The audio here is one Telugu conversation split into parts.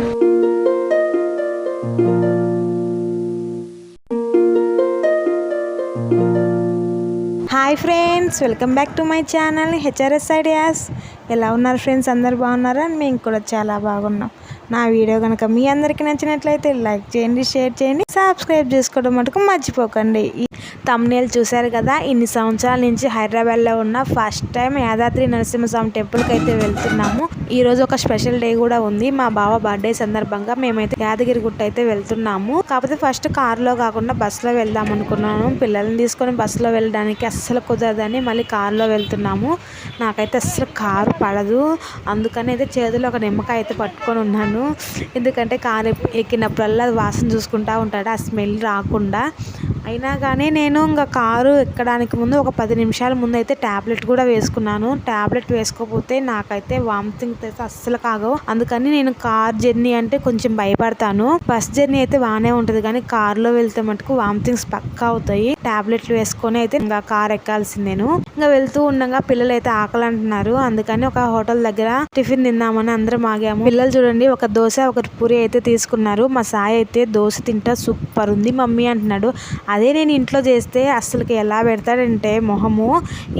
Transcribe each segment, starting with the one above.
Hi friends welcome back to my channel HRS ideas. ఎలా ఉన్నారు ఫ్రెండ్స్? అందరు బాగున్నారా? మేము కూడా చాలా బాగున్నాం. నా వీడియో కనుక మీ అందరికీ నచ్చినట్లయితే లైక్ చేయండి షేర్ చేయండి సబ్స్క్రైబ్ చేసుకోవడం మటుకు మర్చిపోకండి. తమ్నేల్ చూశారు కదా ఇన్ని సంవత్సరాల నుంచి హైదరాబాద్లో ఉన్న ఫస్ట్ టైం యాదాద్రి నరసింహస్వామి టెంపుల్కి అయితే వెళ్తున్నాము. ఈ రోజు ఒక స్పెషల్ డే కూడా ఉంది. మా బావ బర్త్డే సందర్భంగా మేమైతే యాదగిరి గుట్ట అయితే వెళ్తున్నాము. కాకపోతే ఫస్ట్ కారులో కాకుండా బస్సులో వెళ్దాం అనుకున్నాను. పిల్లల్ని తీసుకొని బస్సులో వెళ్ళడానికి అస్సలు కుదరదని మళ్ళీ కారులో వెళ్తున్నాము. నాకైతే అస్సలు కారు పడదు. అందుకని అయితే చేతిలో ఒక నిమ్మకాయ అయితే పట్టుకొని ఉన్నాను. ఎందుకంటే కారు ఎక్కినప్పుడల్లా అది వాసన చూసుకుంటా ఉంటాడు. ఆ స్మెల్ రాకుండా అయినా కానీ నేను ఇంకా కారు ఎక్కడానికి ముందు ఒక పది నిమిషాల ముందు అయితే ట్యాబ్లెట్ కూడా వేసుకున్నాను. ట్యాబ్లెట్ వేసుకోకపోతే నాకైతే వామిటింగ్ అయితే అస్సలు కాగవు. అందుకని నేను కార్ జర్నీ అంటే కొంచెం భయపడతాను. బస్ జర్నీ అయితే బాగానే ఉంటుంది కానీ కార్లో వెళ్తే మటుకు వామిటింగ్స్ పక్కా అవుతాయి. ట్యాబ్లెట్లు వేసుకొని అయితే ఇంకా కార్ ఎక్కాల్సింది నేను. ఇంకా వెళ్తూ ఉండగా పిల్లలు అయితే ఆకలి అంటున్నారు అందుకని ఒక హోటల్ దగ్గర టిఫిన్ తిందామని అందరం ఆగాము. పిల్లలు చూడండి ఒక దోశ ఒక పూరి అయితే తీసుకున్నారు. మా సాయి అయితే దోశ తింటా సూపర్ ఉంది మమ్మీ అంటున్నాడు. అదే నేను ఇంట్లో చేస్తే అసలుకి ఎలా పెడతాడంటే మొహము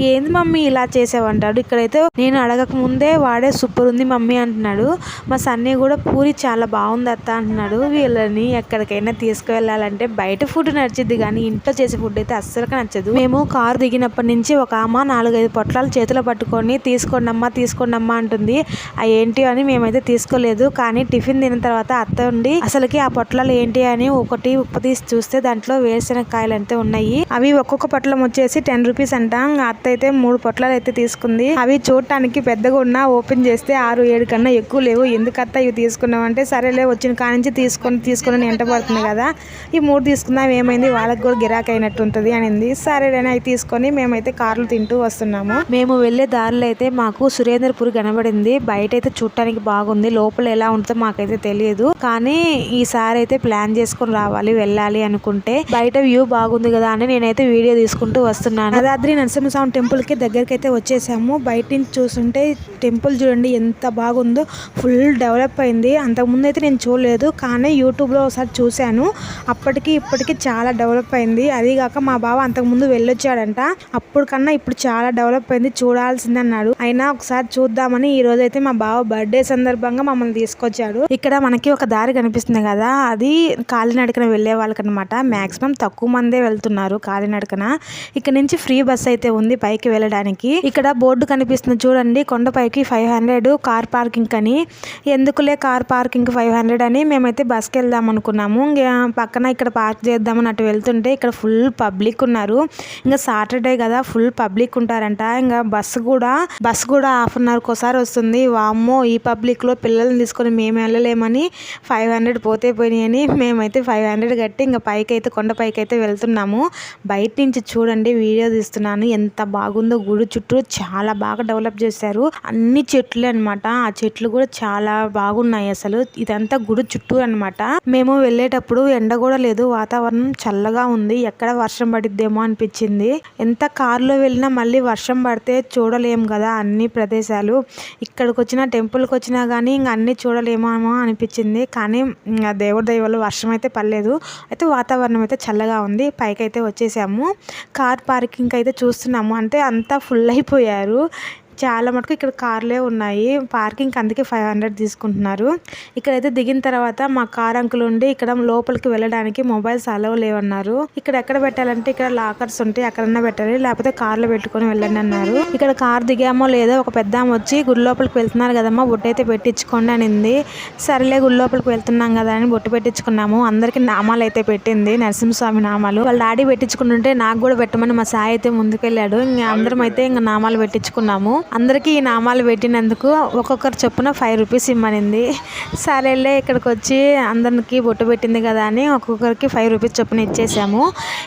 ఏంది మమ్మీ ఇలా చేసావంటాడు ఇక్కడైతే నేను అడగక ముందే వాడే సూపర్ ఉంది మమ్మీ అంటున్నాడు. మా సన్నీ కూడా పూరి చాలా బాగుంది అత్త అంటున్నాడు. వీళ్ళని ఎక్కడికైనా తీసుకువెళ్ళాలంటే బయట ఫుడ్ నచ్చింది కానీ ఇంట్లో చేసే ఫుడ్ అయితే అస్సలకి నచ్చదు. మేము కారు దిగినప్పటి నుంచి ఒక అమ్మ నాలుగైదు పొట్లాలు చేతిలో పట్టుకొని తీసుకోండమ్మా తీసుకోండమ్మా అంటుంది. ఆ ఏంటి అని మేమైతే తీసుకోలేదు. కానీ టిఫిన్ తిన్న తర్వాత అత్త ఉండి అసలుకి ఆ పొట్లాలు ఏంటి అని ఒకటి ఉప్పు తీసి చూస్తే దాంట్లో కాయలు అయితే ఉన్నాయి. అవి ఒక్కొక్క పొట్లం వచ్చేసి టెన్ రూపీస్ అంట. అత్త అయితే మూడు పొట్లాలు అయితే తీసుకుంది. అవి చూడటానికి పెద్దగా ఉన్నా ఓపెన్ చేస్తే ఆరు ఏడు కన్నా ఎక్కువ లేవు. ఎందుకు అత్త ఇవి తీసుకున్నామంటే సరేలే వచ్చిన కానించి తీసుకొని తీసుకొని ఎంట పడుతుంది కదా. ఈ మూడు తీసుకుందాం ఏమైంది? వాళ్ళకి కూడా గిరాక్ అయినట్టు ఉంటుంది అనింది. సరేలేని అవి తీసుకొని మేమైతే కార్లు తింటూ వస్తున్నాము. మేము వెళ్ళే దారిలో అయితే మాకు సురేంద్రపూర్ కనబడింది. బయట అయితే చూడటానికి బాగుంది. లోపల ఎలా ఉంటుందో మాకైతే తెలియదు. కానీ ఈసారి అయితే ప్లాన్ చేసుకొని రావాలి వెళ్ళాలి అనుకుంటే. బయట వ్యూ బాగుంది కదా అని నేనైతే వీడియో తీసుకుంటూ వస్తున్నాను. యాదాద్రి నరసింహస్వామి టెంపుల్కి దగ్గరికి అయితే వచ్చేసాము. బయట నుంచి చూస్తుంటే టెంపుల్ చూడండి ఎంత బాగుందో ఫుల్ డెవలప్ అయింది. అంతకుముందు అయితే నేను చూడలేదు కానీ యూట్యూబ్లో ఒకసారి చూశాను. అప్పటికి ఇప్పటికి చాలా డెవలప్ అయింది. అది కాక మా బావ అంతకుముందు వెళ్ళొచ్చాడంట. అప్పుడు కన్నా ఇప్పుడు చాలా డెవలప్ అయింది చూడాల్సింది అన్నాడు. అయినా ఒకసారి చూద్దామని ఈ రోజు అయితే మా బావ బర్త్డే సందర్భంగా మమ్మల్ని తీసుకొచ్చాడు. ఇక్కడ మనకి ఒక దారి కనిపిస్తుంది కదా అది కాలినడకన వెళ్ళే వాళ్ళకనమాట మాక్సిమం తక్కువ మందే వెళ్తున్నారు కాలినడకన. ఇక్కడ నుంచి ఫ్రీ బస్ అయితే ఉంది పైకి వెళ్ళడానికి. ఇక్కడ బోర్డు కనిపిస్తుంది చూడండి కొండపైకి ఫైవ్ హండ్రెడ్ కార్ పార్కింగ్ అని. ఎందుకులే కార్ పార్కింగ్ ఫైవ్ హండ్రెడ్ అని మేమైతే బస్కి వెళ్దాం అనుకున్నాము. ఇంకా పక్కన ఇక్కడ పార్క్ చేద్దామని అటు వెళ్తుంటే ఇక్కడ ఫుల్ పబ్లిక్ ఉన్నారు. ఇంకా సాటర్డే కదా ఫుల్ పబ్లిక్ ఉంటారంట. ఇంకా బస్సు కూడా బస్సు కూడా హాఫ్ అన్ అవర్కి ఒకసారి వస్తుంది. వామ్మో ఈ పబ్లిక్లో పిల్లల్ని తీసుకొని మేము వెళ్ళలేమని ఫైవ్ హండ్రెడ్ పోతే పోయినాయని అని మేమైతే ఫైవ్ హండ్రెడ్ కట్టి ఇంకా పైకి అయితే కొండ పైకి అయితే వెళ్తున్నాము. బయట నుంచి చూడండి వీడియో తీస్తున్నాను. ఎంత బాగుందో గుడి చుట్టూ చాలా బాగా డెవలప్ చేశారు. అన్ని చెట్లు అన్నమాట. ఆ చెట్లు కూడా చాలా బాగున్నాయి అసలు. ఇదంతా గుడి చుట్టూ అన్నమాట. మేము వెళ్ళేటప్పుడు ఎండ కూడా లేదు. వాతావరణం చల్లగా ఉంది. ఎక్కడ వర్షం పడిద్దేమో అనిపించింది. ఎంత కారులో వెళ్ళినా మళ్ళీ వర్షం పడితే చూడలేము కదా అన్ని ప్రదేశాలు. ఇక్కడికి వచ్చిన టెంపుల్కి వచ్చినా కానీ ఇంకా అన్ని చూడలేమో అనిపించింది. కానీ ఇంకా దేవుడి దయ వల్ల వర్షం అయితే పడలేదు. అయితే వాతావరణం అయితే చల్లగా ఉంది. పైకి అయితే వచ్చేసాము. కార్ పార్కింగ్ అయితే చూస్తున్నాము. అంటే అంతా ఫుల్ అయిపోయారు. చాలా మటుకు ఇక్కడ కార్లే ఉన్నాయి. పార్కింగ్ అందుకే ఫైవ్ హండ్రెడ్ తీసుకుంటున్నారు. ఇక్కడైతే దిగిన తర్వాత మా కార్ అంకుల్ ఉండి ఇక్కడ లోపలికి వెళ్ళడానికి మొబైల్స్ అలవ్ లేవన్నారు. ఇక్కడ ఎక్కడ పెట్టాలంటే ఇక్కడ లాకర్స్ ఉంటాయి అక్కడన్నా పెట్టాలి. లేకపోతే కార్లో పెట్టుకొని వెళ్ళండి అన్నారు. ఇక్కడ కార్ దిగామో లేదో ఒక పెద్ద వచ్చి గుడి లోపలికి వెళ్తున్నారు కదమ్మా బొట్టు అయితే పెట్టించుకోండి అనింది. సరేలే గుడి లోపలికి వెళ్తున్నాం కదా అని బొట్టు పెట్టించుకున్నాము. అందరికి నామాలు అయితే పెట్టింది నరసింహస్వామి నామాలు. వాళ్ళ డాడీ పెట్టించుకుంటుంటే నాకు కూడా పెట్టమని మా సాయి అయితే ముందుకెళ్ళాడు. ఇంకా అందరం అయితే ఇంకా నామాలు పెట్టించుకున్నాము. అందరికీ ఈ నామాలు పెట్టినందుకు ఒక్కొక్కరు చొప్పున ఫైవ్ రూపీస్ ఇమ్మనింది. సరేలే ఇక్కడికి వచ్చి అందరికి బొట్టు పెట్టింది కదా అని ఒక్కొక్కరికి ఫైవ్ రూపీస్ చొప్పున ఇచ్చేసాము.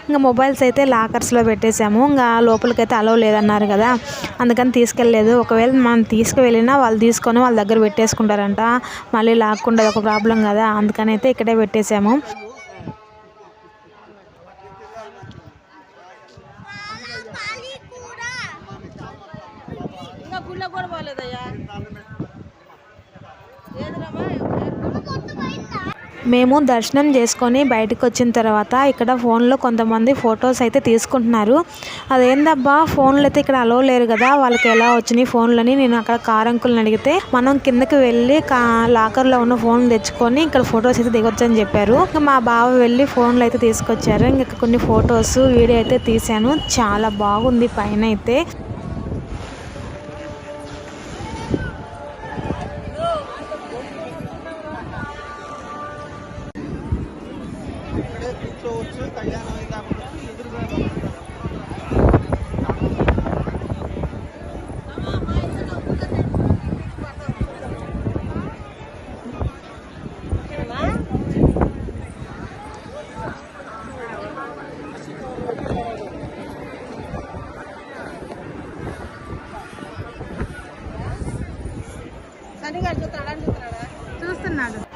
ఇంకా మొబైల్స్ అయితే లాకర్స్లో పెట్టేసాము. ఇంకా లోపలికైతే అలవ్ లేదన్నారు కదా. అందుకని తీసుకెళ్ళలేదు. ఒకవేళ మనం తీసుకువెళ్ళినా వాళ్ళు తీసుకొని వాళ్ళ దగ్గర పెట్టేసుకుంటారంట. మళ్ళీ లాక్కుండా ఒక ప్రాబ్లం కదా. అందుకని అయితే ఇక్కడే పెట్టేసాము ఇంకా గుళ్ళ కూడా పోలేదయ్యా ఏదిరమ్మా మేము దర్శనం చేసుకొని బయటకు వచ్చిన తర్వాత ఇక్కడ ఫోన్లో కొంతమంది ఫొటోస్ అయితే తీసుకుంటున్నారు. అదేందబ్బా ఫోన్లు అయితే ఇక్కడ అలో లేరు కదా వాళ్ళకి ఎలా వచ్చినాయి ఫోన్లని? నేను అక్కడ కార్ అంకుల్ని అడిగితే మనం కిందకి వెళ్ళి కా లాకర్లో ఉన్న ఫోన్లు తెచ్చుకొని ఇక్కడ ఫొటోస్ అయితే దిగొచ్చని చెప్పారు. ఇంకా మా బావ వెళ్ళి ఫోన్లు అయితే తీసుకొచ్చారు. ఇంకా కొన్ని ఫొటోస్ వీడియో అయితే తీశాను. చాలా బాగుంది పైన అయితే.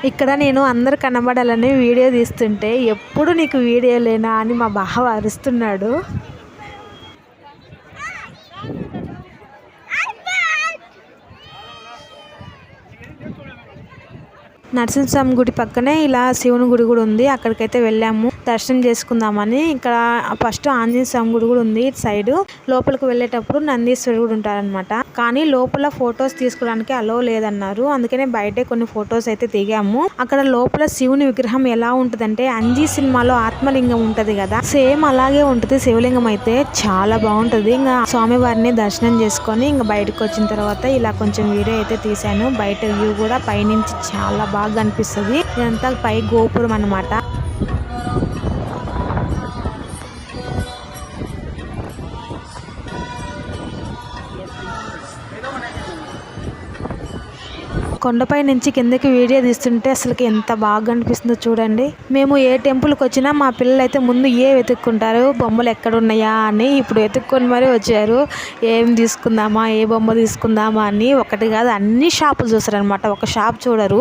ఇక్కడ నేను అందరు కనబడాలని వీడియో తీస్తుంటే ఎప్పుడు నీకు వీడియో లేనా అని మా బావ అరుస్తున్నాడు. నరసింహస్వామి గుడి పక్కనే ఇలా శివుని గుడి కూడా ఉంది. అక్కడికైతే వెళ్ళాము. దర్శనం చేసుకుందామని ఇక్కడ ఫస్ట్ ఆంజనేయ స్వామి గుడి కూడా ఉంది ఇటు సైడ్. లోపలికి వెళ్ళేటప్పుడు నందీశ్వరుడు కూడా ఉంటారనమాట కానీ లోపల ఫొటోస్ తీసుకోవడానికి అలో లేదన్నారు. అందుకనే బయటే కొన్ని ఫొటోస్ అయితే దిగాము. అక్కడ లోపల శివుని విగ్రహం ఎలా ఉంటదంటే అంజీ సినిమాలో ఆత్మలింగం ఉంటది కదా. సేమ్ అలాగే ఉంటది. శివలింగం అయితే చాలా బాగుంటది. ఇంకా స్వామివారిని దర్శనం చేసుకొని ఇంకా బయటకు వచ్చిన తర్వాత ఇలా కొంచెం వీడియో అయితే తీశాను. బయట వ్యూ కూడా పైనుంచి చాలా బాగా కనిపిస్తుంది ఇదంతా పై గోపురం అన్నమాట. కొండపై నుంచి కిందకి వీడియో తీస్తుంటే అసలుకి ఎంత బాగా అనిపిస్తుందో చూడండి. మేము ఏ టెంపుల్కి వచ్చినా మా పిల్లలు అయితే ముందు ఏ వెతుక్కుంటారు బొమ్మలు ఎక్కడ ఉన్నాయా అని ఇప్పుడు వెతుక్కొని మరీ వచ్చారు. ఏం తీసుకుందామా ఏ బొమ్మ తీసుకుందామా అని ఒకటి కాదు అన్ని షాపులు చూస్తారు అనమాట ఒక షాప్ చూడరు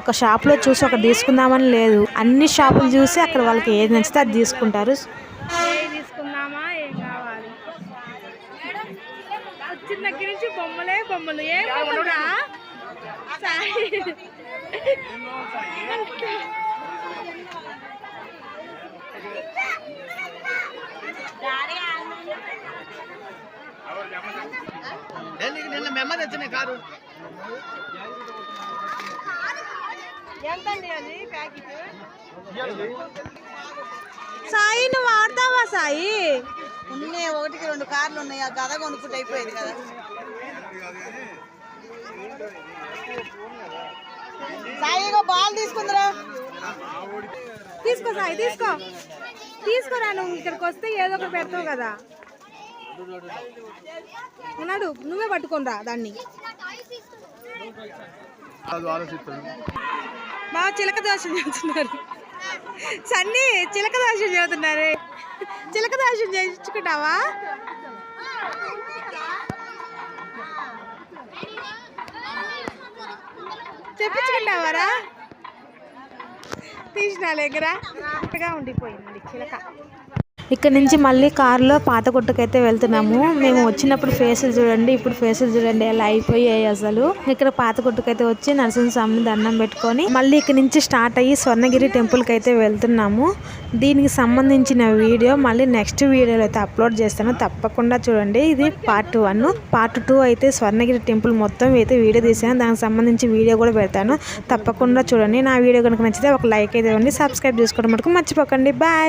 ఒక షాప్లో చూసి ఒకటి తీసుకుందామని లేదు. అన్ని షాపులు చూసి అక్కడ వాళ్ళకి ఏది నచ్చితే అది తీసుకుంటారు. తీసుకుందామా ఏం కావాలి? వచ్చిన దగ్గర నుంచి బొమ్మలే బొమ్మలు. ఏం బొమ్మలురా నిన్న మెమ్మ తెచ్చిన కారు అది సాయి నువ్వు ఆడతావా సాయి? ఉన్నాయి ఒకటికి రెండు కార్లు ఉన్నాయి ఆ గద కొనుక్కుంటే అయిపోయింది కదా. తీసుకో సాయి తీసుకో. తీసుకోరా నువ్వు ఇక్కడికి వస్తే ఏదో ఒకటి పెడతావు కదా. ఉన్నాడు నువ్వే పట్టుకోనరా దాన్ని. బాగా చిలక దోషం చేస్తున్నారు. సన్నీ చిలక దోషం చేస్తున్నారు. చిలక దోషం చేయించుకుంటావా? చెప్పించుకుంటావారా? తీసిన దగ్గర ఉండిపోయింది చిలక. ఇక్కడ నుంచి మళ్ళీ కారులో పాత గుట్టకైతే వెళ్తున్నాము. మేము వచ్చినప్పుడు ఫేసులు చూడండి ఇప్పుడు ఫేసులు చూడండి ఎలా అయిపోయాయి అసలు. ఇక్కడ పాత గుట్టకైతే వచ్చి నరసింహస్వామిని దండం పెట్టుకొని మళ్ళీ ఇక్కడ నుంచి స్టార్ట్ అయ్యి స్వర్ణగిరి టెంపుల్కి అయితే వెళ్తున్నాము. దీనికి సంబంధించిన వీడియో మళ్ళీ నెక్స్ట్ వీడియోలో అయితే అప్లోడ్ చేస్తాను. తప్పకుండా చూడండి. ఇది పార్ట్ వన్ పార్ట్ టూ అయితే స్వర్ణగిరి టెంపుల్ మొత్తం అయితే వీడియో తీసాను దానికి సంబంధించి వీడియో కూడా పెడతాను. తప్పకుండా చూడండి. నా వీడియో కనుక నచ్చితే ఒక లైక్ అయితే ఇవ్వండి. సబ్స్క్రైబ్ చేసుకోవడం మటుకు మర్చిపోకండి. బాయ్